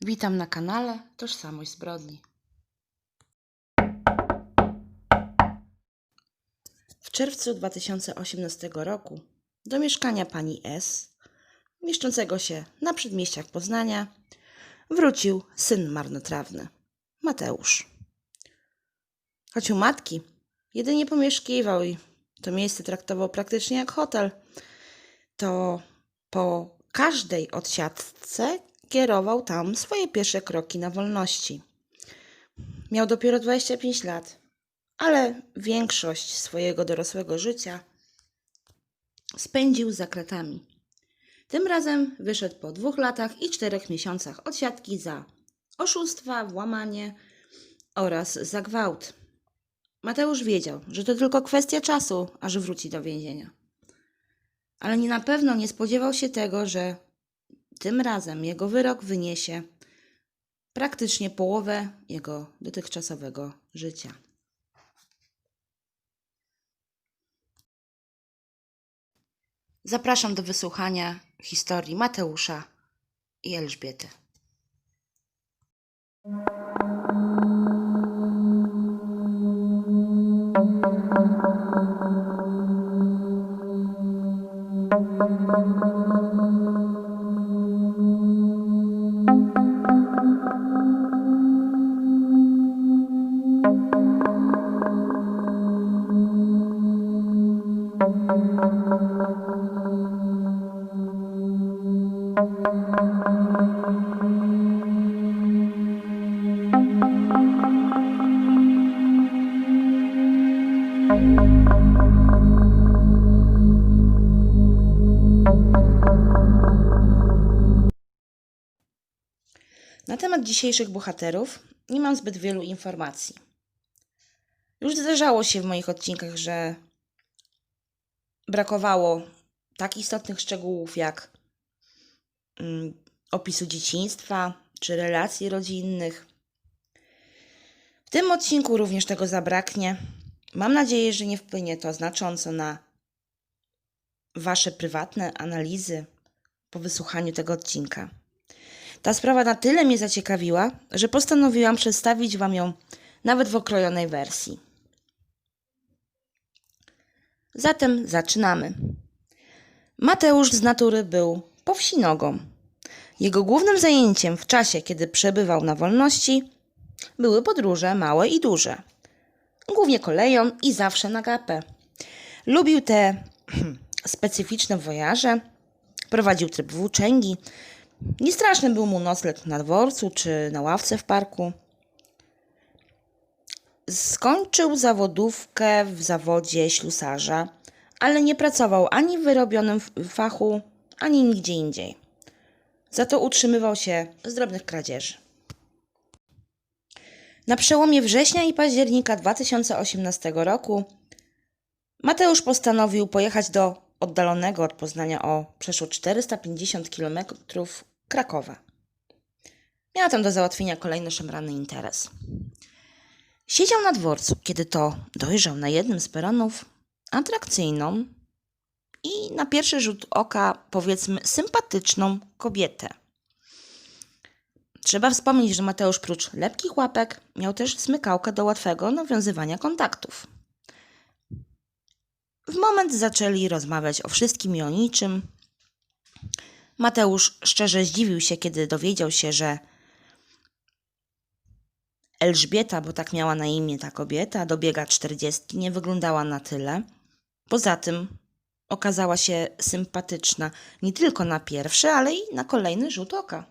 Witam na kanale Tożsamość Zbrodni. W czerwcu 2018 roku do mieszkania pani S, mieszczącego się na przedmieściach Poznania, wrócił syn marnotrawny, Mateusz. Choć u matki jedynie pomieszkiwał i to miejsce traktował praktycznie jak hotel, to po każdej odsiadce kierował tam swoje pierwsze kroki na wolności. Miał dopiero 25 lat, ale większość swojego dorosłego życia spędził za kratami. Tym razem wyszedł po dwóch latach i czterech miesiącach odsiadki za oszustwa, włamanie oraz za gwałt. Mateusz wiedział, że to tylko kwestia czasu, aż wróci do więzienia. Ale nie na pewno nie spodziewał się tego, że tym razem jego wyrok wyniesie praktycznie połowę jego dotychczasowego życia. Zapraszam do wysłuchania historii Mateusza i Elżbiety. Dzisiejszych bohaterów nie mam zbyt wielu informacji. Już zdarzało się w moich odcinkach, że brakowało tak istotnych szczegółów jak mm, opisu dzieciństwa czy relacji rodzinnych. W tym odcinku również tego zabraknie. Mam nadzieję, że nie wpłynie to znacząco na Wasze prywatne analizy po wysłuchaniu tego odcinka. Ta sprawa na tyle mnie zaciekawiła, że postanowiłam przedstawić Wam ją nawet w okrojonej wersji. Zatem zaczynamy. Mateusz z natury był powsinogą. Jego głównym zajęciem w czasie, kiedy przebywał na wolności, były podróże małe i duże. Głównie koleją i zawsze na gapę. Lubił te specyficzne wojaże, prowadził tryb włóczęgi, Niestraszny był mu nocleg na dworcu czy na ławce w parku. Skończył zawodówkę w zawodzie ślusarza, ale nie pracował ani w wyrobionym fachu, ani nigdzie indziej. Za to utrzymywał się z drobnych kradzieży. Na przełomie września i października 2018 roku Mateusz postanowił pojechać do oddalonego od Poznania o przeszło 450 km Krakowa. Miała tam do załatwienia kolejny szemrany interes. Siedział na dworcu, kiedy to dojrzał na jednym z peronów atrakcyjną i na pierwszy rzut oka, powiedzmy, sympatyczną kobietę. Trzeba wspomnieć, że Mateusz prócz lepkich łapek miał też smykałkę do łatwego nawiązywania kontaktów. W moment zaczęli rozmawiać o wszystkim i o niczym. Mateusz szczerze zdziwił się, kiedy dowiedział się, że Elżbieta, bo tak miała na imię ta kobieta, dobiega czterdziestki, nie wyglądała na tyle. Poza tym okazała się sympatyczna nie tylko na pierwszy, ale i na kolejny rzut oka.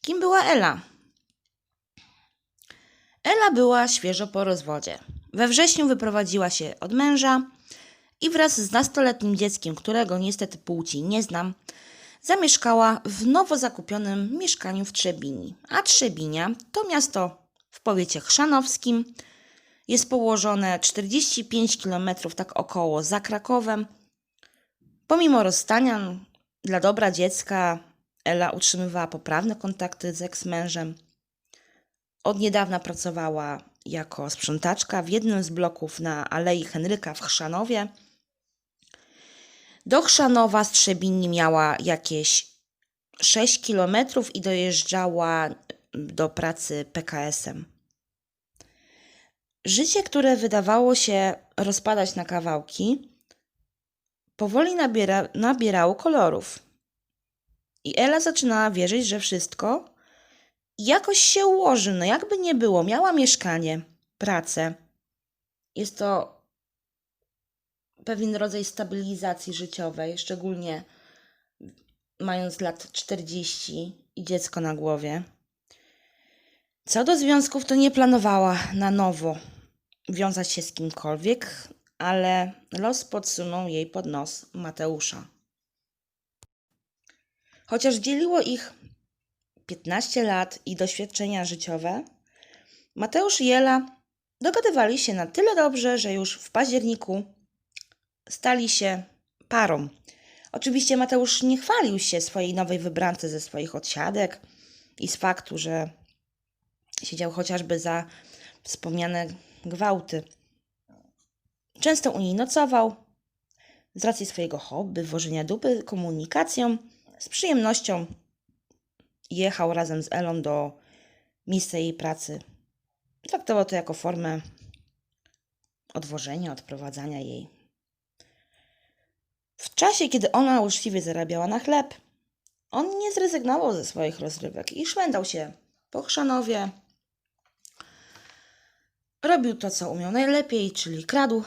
Kim była Ela? Ela była świeżo po rozwodzie. We wrześniu wyprowadziła się od męża i wraz z nastoletnim dzieckiem, którego niestety płci nie znam, zamieszkała w nowo zakupionym mieszkaniu w Trzebini. A Trzebinia to miasto w powiecie chrzanowskim. Jest położone 45 km tak około za Krakowem. Pomimo rozstania, dla dobra dziecka Ela utrzymywała poprawne kontakty z eksmężem. Od niedawna pracowała jako sprzątaczka w jednym z bloków na Alei Henryka w Chrzanowie. Do Chrzanowa z Trzebini miała jakieś 6 kilometrów i dojeżdżała do pracy PKS-em. Życie, które wydawało się rozpadać na kawałki, powoli nabiera, nabierało kolorów. I Ela zaczynała wierzyć, że wszystko jakoś się ułoży. No jakby nie było, miała mieszkanie, pracę. Jest to pewien rodzaj stabilizacji życiowej, szczególnie mając lat 40 i dziecko na głowie. Co do związków, to nie planowała na nowo wiązać się z kimkolwiek, ale los podsunął jej pod nos Mateusza. Chociaż dzieliło ich 15 lat i doświadczenia życiowe, Mateusz i Ela dogadywali się na tyle dobrze, że już w październiku stali się parą. Oczywiście Mateusz nie chwalił się swojej nowej wybrance ze swoich odsiadek i z faktu, że siedział chociażby za wspomniane gwałty. Często u niej nocował. Z racji swojego hobby, wożenia dupy, komunikacją, z przyjemnością jechał razem z Elą do miejsca jej pracy. Traktował to jako formę odwożenia, odprowadzania jej. W czasie, kiedy ona uczciwie zarabiała na chleb, on nie zrezygnował ze swoich rozrywek i szwendał się po Chrzanowie. Robił to, co umiał najlepiej, czyli kradł.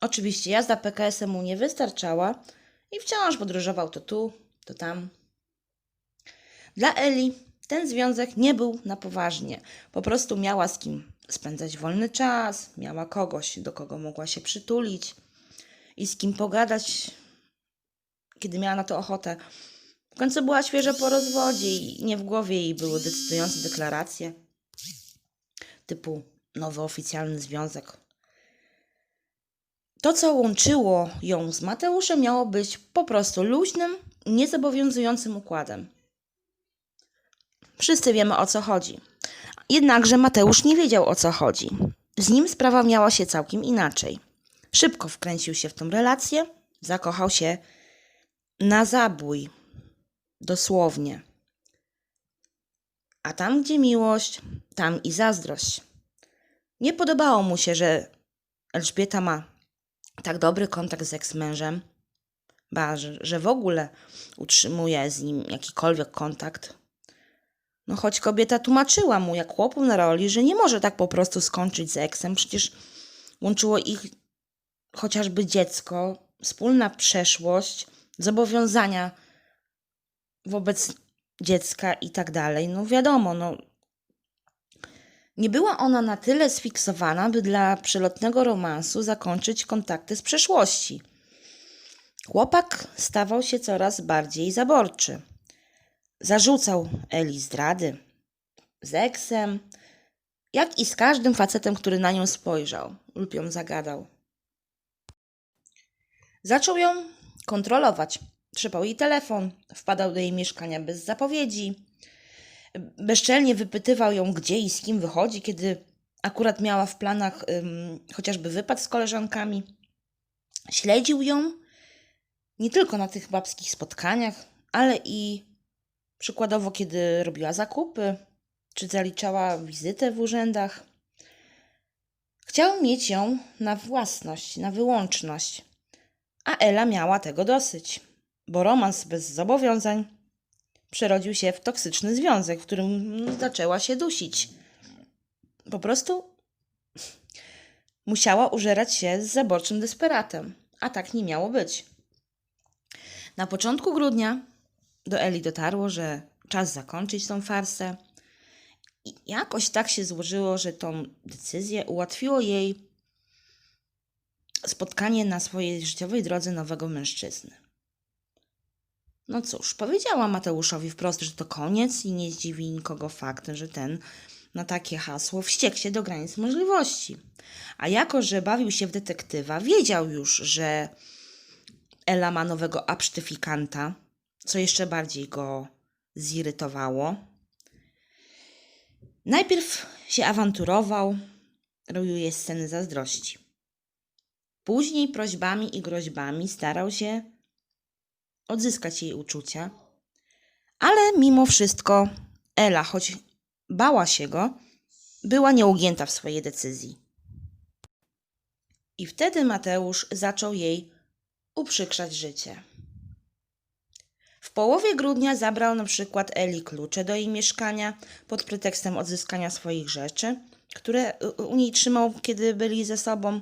Oczywiście jazda PKS-em mu nie wystarczała i wciąż podróżował to tu, to tam. Dla Eli ten związek nie był na poważnie. Po prostu miała z kim spędzać wolny czas, miała kogoś, do kogo mogła się przytulić i z kim pogadać, kiedy miała na to ochotę. W końcu była świeża po rozwodzie i nie w głowie jej były decydujące deklaracje typu nowy oficjalny związek. To, co łączyło ją z Mateuszem, miało być po prostu luźnym, niezobowiązującym układem. Wszyscy wiemy o co chodzi. Jednakże Mateusz nie wiedział o co chodzi. Z nim sprawa miała się całkiem inaczej. Szybko wkręcił się w tą relację, zakochał się na zabój. Dosłownie. A tam, gdzie miłość, tam i zazdrość. Nie podobało mu się, że Elżbieta ma tak dobry kontakt z eksmężem, ba, że, że w ogóle utrzymuje z nim jakikolwiek kontakt. No choć kobieta tłumaczyła mu jak chłopu na roli, że nie może tak po prostu skończyć z eksem, przecież łączyło ich chociażby dziecko, wspólna przeszłość, zobowiązania wobec dziecka i tak dalej. No wiadomo, no nie była ona na tyle sfiksowana, by dla przelotnego romansu zakończyć kontakty z przeszłości. Chłopak stawał się coraz bardziej zaborczy. Zarzucał Eli zdrady z eksem, jak i z każdym facetem, który na nią spojrzał lub ją zagadał. Zaczął ją kontrolować. Trzepał jej telefon, wpadał do jej mieszkania bez zapowiedzi. Bezczelnie wypytywał ją, gdzie i z kim wychodzi, kiedy akurat miała w planach ym, chociażby wypad z koleżankami. Śledził ją nie tylko na tych babskich spotkaniach, ale i przykładowo, kiedy robiła zakupy, czy zaliczała wizytę w urzędach. Chciał mieć ją na własność, na wyłączność, a Ela miała tego dosyć, bo romans bez zobowiązań przerodził się w toksyczny związek, w którym zaczęła się dusić. Po prostu musiała użerać się z zaborczym desperatem, a tak nie miało być. Na początku grudnia do Eli dotarło, że czas zakończyć tą farsę. I jakoś tak się złożyło, że tą decyzję ułatwiło jej spotkanie na swojej życiowej drodze nowego mężczyzny. No cóż, powiedziała Mateuszowi wprost, że to koniec i nie zdziwi nikogo fakt, że ten na takie hasło wściekł się do granic możliwości. A jako, że bawił się w detektywa, wiedział już, że Ela ma nowego absztyfikanta, co jeszcze bardziej go zirytowało. Najpierw się awanturował, robił jej sceny zazdrości. Później prośbami i groźbami starał się odzyskać jej uczucia. Ale mimo wszystko Ela, choć bała się go, była nieugięta w swojej decyzji. I wtedy Mateusz zaczął jej uprzykrzać życie. W połowie grudnia zabrał na przykład Eli klucze do jej mieszkania pod pretekstem odzyskania swoich rzeczy, które u- niej trzymał, kiedy byli ze sobą.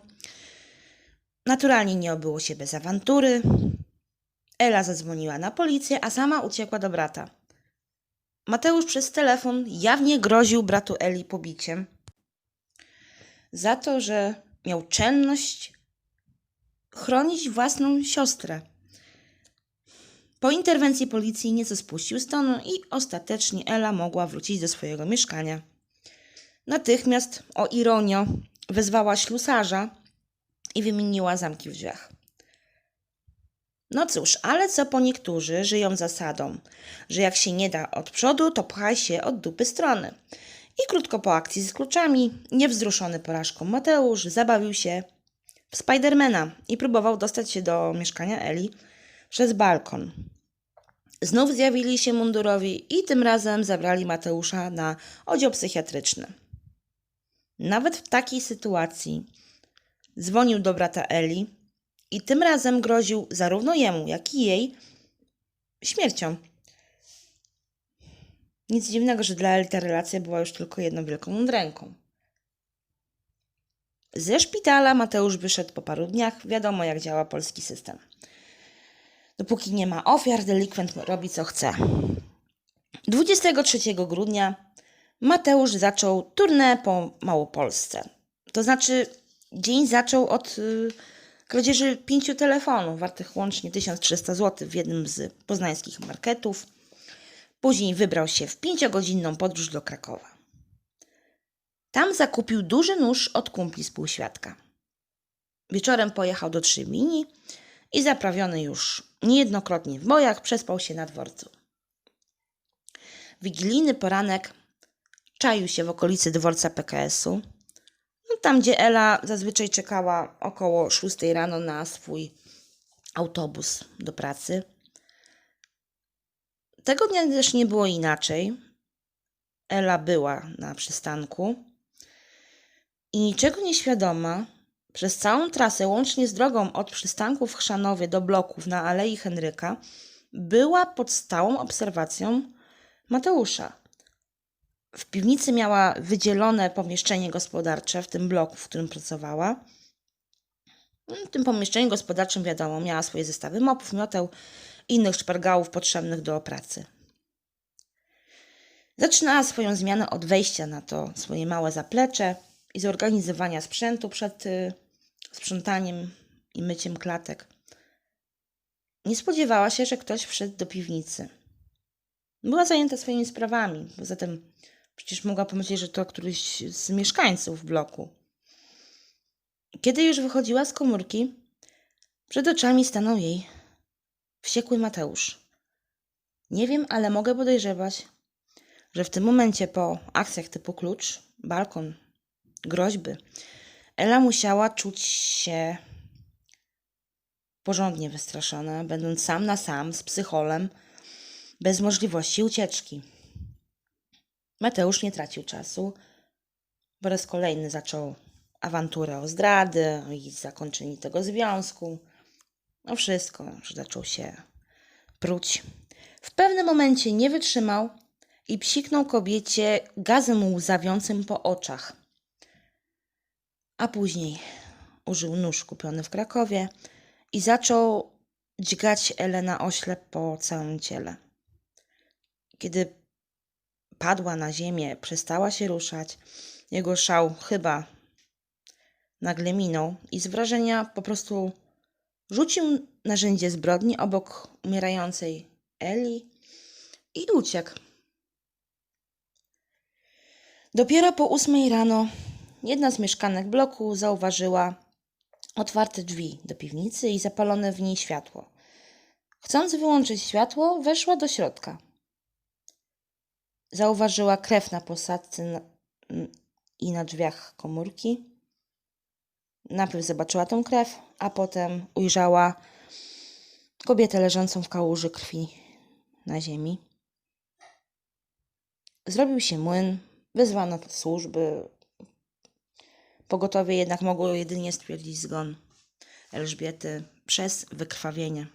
Naturalnie nie obyło się bez awantury. Ela zadzwoniła na policję, a sama uciekła do brata. Mateusz przez telefon jawnie groził bratu Eli pobiciem za to, że miał czelność chronić własną siostrę. Po interwencji policji nieco spuścił z i ostatecznie Ela mogła wrócić do swojego mieszkania. Natychmiast, o ironio, wezwała ślusarza i wymieniła zamki w drzwiach. No cóż, ale co po niektórzy żyją zasadą, że jak się nie da od przodu, to pchaj się od dupy strony. I krótko po akcji z kluczami, niewzruszony porażką Mateusz zabawił się w Spidermana i próbował dostać się do mieszkania Eli przez balkon. Znów zjawili się mundurowi i tym razem zabrali Mateusza na oddział psychiatryczny. Nawet w takiej sytuacji dzwonił do brata Eli i tym razem groził zarówno jemu, jak i jej śmiercią. Nic dziwnego, że dla Eli ta relacja była już tylko jedną wielką ręką. Ze szpitala Mateusz wyszedł po paru dniach. Wiadomo, jak działa polski system. Dopóki nie ma ofiar, delikwent robi co chce. 23 grudnia Mateusz zaczął turnę po Małopolsce. To znaczy, dzień zaczął od y, kradzieży pięciu telefonów, wartych łącznie 1300 zł w jednym z poznańskich marketów. Później wybrał się w pięciogodzinną podróż do Krakowa. Tam zakupił duży nóż od kumpli współświadka. Wieczorem pojechał do Trzymini i zaprawiony już niejednokrotnie w bojach przespał się na dworcu. Wigilijny poranek czaił się w okolicy dworca PKS-u, tam gdzie Ela zazwyczaj czekała około 6 rano na swój autobus do pracy. Tego dnia też nie było inaczej. Ela była na przystanku i niczego nieświadoma przez całą trasę, łącznie z drogą od przystanku w Chrzanowie do bloków na Alei Henryka, była pod stałą obserwacją Mateusza. W piwnicy miała wydzielone pomieszczenie gospodarcze w tym bloku, w którym pracowała. W tym pomieszczeniu gospodarczym, wiadomo, miała swoje zestawy mopów, mioteł innych szpargałów potrzebnych do pracy. Zaczynała swoją zmianę od wejścia na to swoje małe zaplecze i zorganizowania sprzętu przed y, sprzątaniem i myciem klatek. Nie spodziewała się, że ktoś wszedł do piwnicy. Była zajęta swoimi sprawami, poza tym przecież mogła pomyśleć, że to któryś z mieszkańców bloku. Kiedy już wychodziła z komórki, przed oczami stanął jej wściekły Mateusz. Nie wiem, ale mogę podejrzewać, że w tym momencie po akcjach typu klucz, balkon, groźby, Ela musiała czuć się porządnie wystraszona, będąc sam na sam z psycholem, bez możliwości ucieczki. Mateusz nie tracił czasu. Po raz kolejny zaczął awanturę o zdrady i zakończenie tego związku. No wszystko, że zaczął się pruć. W pewnym momencie nie wytrzymał i psiknął kobiecie gazem łzawiącym po oczach. A później użył nóż kupiony w Krakowie i zaczął dźgać Elę na oślep po całym ciele. Kiedy padła na ziemię, przestała się ruszać, jego szał chyba nagle minął i z wrażenia po prostu rzucił narzędzie zbrodni obok umierającej Eli i uciekł. Dopiero po ósmej rano jedna z mieszkanek bloku zauważyła otwarte drzwi do piwnicy i zapalone w niej światło. Chcąc wyłączyć światło, weszła do środka. Zauważyła krew na posadzce na, i na drzwiach komórki. Najpierw zobaczyła tą krew, a potem ujrzała kobietę leżącą w kałuży krwi na ziemi. Zrobił się młyn, wezwano służby. Pogotowie jednak mogło jedynie stwierdzić zgon Elżbiety przez wykrwawienie.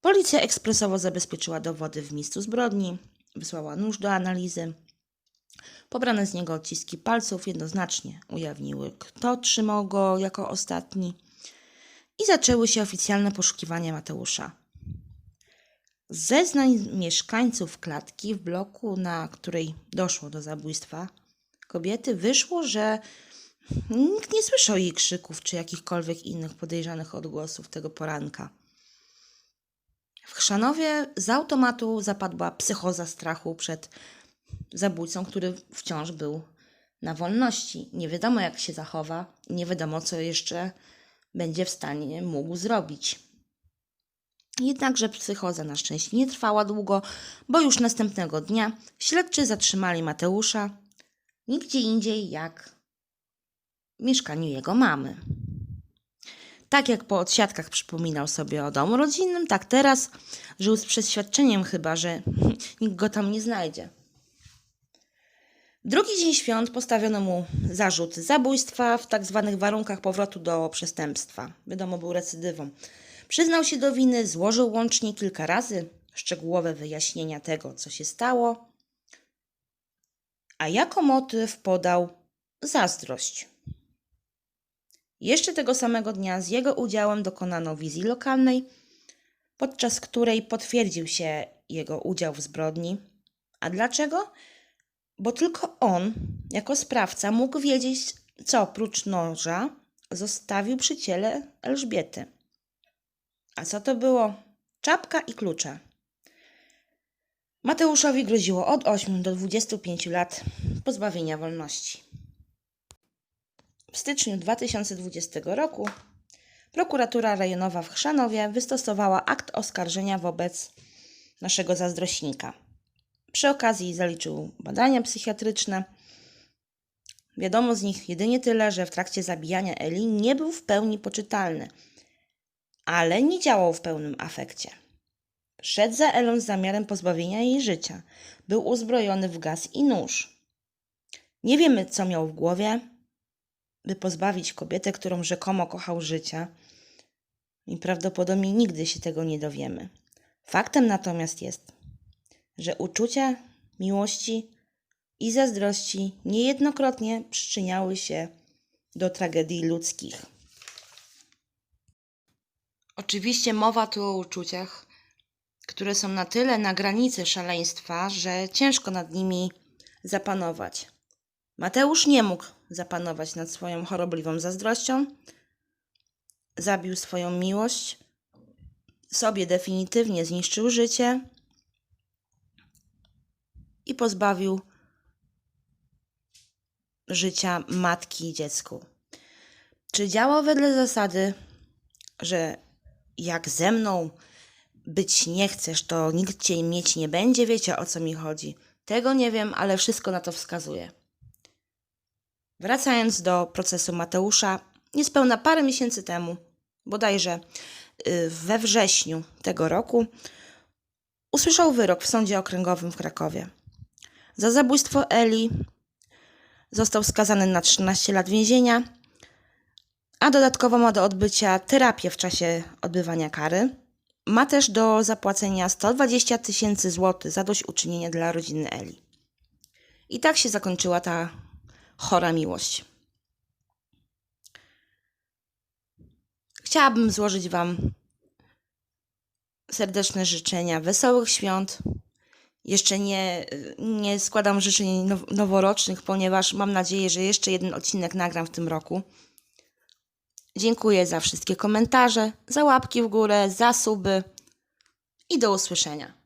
Policja ekspresowo zabezpieczyła dowody w miejscu zbrodni, wysłała nóż do analizy. Pobrane z niego odciski palców jednoznacznie ujawniły, kto trzymał go jako ostatni i zaczęły się oficjalne poszukiwania Mateusza. Z zeznań mieszkańców klatki w bloku, na której doszło do zabójstwa kobiety, wyszło, że nikt nie słyszał jej krzyków czy jakichkolwiek innych podejrzanych odgłosów tego poranka. W Chrzanowie z automatu zapadła psychoza strachu przed zabójcą, który wciąż był na wolności. Nie wiadomo, jak się zachowa, nie wiadomo, co jeszcze będzie w stanie mógł zrobić. Jednakże psychoza na szczęście nie trwała długo, bo już następnego dnia śledczy zatrzymali Mateusza nigdzie indziej jak w mieszkaniu jego mamy. Tak jak po odsiadkach przypominał sobie o domu rodzinnym, tak teraz żył z przeświadczeniem chyba, że nikt go tam nie znajdzie. Drugi dzień świąt postawiono mu zarzut zabójstwa w tak zwanych warunkach powrotu do przestępstwa. Wiadomo, był recydywą. Przyznał się do winy, złożył łącznie kilka razy szczegółowe wyjaśnienia tego, co się stało, a jako motyw podał zazdrość. Jeszcze tego samego dnia z jego udziałem dokonano wizji lokalnej, podczas której potwierdził się jego udział w zbrodni. A dlaczego? Bo tylko on, jako sprawca, mógł wiedzieć, co oprócz noża zostawił przy ciele Elżbiety. A co to było? Czapka i klucze. Mateuszowi groziło od 8 do 25 lat pozbawienia wolności. W styczniu 2020 roku prokuratura rejonowa w Chrzanowie wystosowała akt oskarżenia wobec naszego zazdrośnika. Przy okazji zaliczył badania psychiatryczne. Wiadomo z nich jedynie tyle, że w trakcie zabijania Eli nie był w pełni poczytalny, ale nie działał w pełnym afekcie. Szedł za Elą z zamiarem pozbawienia jej życia. Był uzbrojony w gaz i nóż. Nie wiemy, co miał w głowie, by pozbawić kobietę, którą rzekomo kochał życia. I prawdopodobnie nigdy się tego nie dowiemy. Faktem natomiast jest, że uczucia miłości i zazdrości niejednokrotnie przyczyniały się do tragedii ludzkich. Oczywiście mowa tu o uczuciach, które są na tyle na granicy szaleństwa, że ciężko nad nimi zapanować. Mateusz nie mógł zapanować nad swoją chorobliwą zazdrością. Zabił swoją miłość, sobie definitywnie zniszczył życie i pozbawił życia matki i dziecku. Czy działał wedle zasady, że jak ze mną być nie chcesz, to nikt cię mieć nie będzie? Wiecie o co mi chodzi? Tego nie wiem, ale wszystko na to wskazuje. Wracając do procesu Mateusza, niespełna parę miesięcy temu, bodajże y, we wrześniu tego roku, usłyszał wyrok w sądzie okręgowym w Krakowie. Za zabójstwo Eli został skazany na 13 lat więzienia, a dodatkowo ma do odbycia terapię w czasie odbywania kary. Ma też do zapłacenia 120 tysięcy złotych za dośćuczynienie dla rodziny Eli. I tak się zakończyła ta chora miłość. Chciałabym złożyć Wam serdeczne życzenia wesołych świąt. Jeszcze nie, nie składam życzeń now- noworocznych, ponieważ mam nadzieję, że jeszcze jeden odcinek nagram w tym roku. Dziękuję za wszystkie komentarze, za łapki w górę, za suby i do usłyszenia.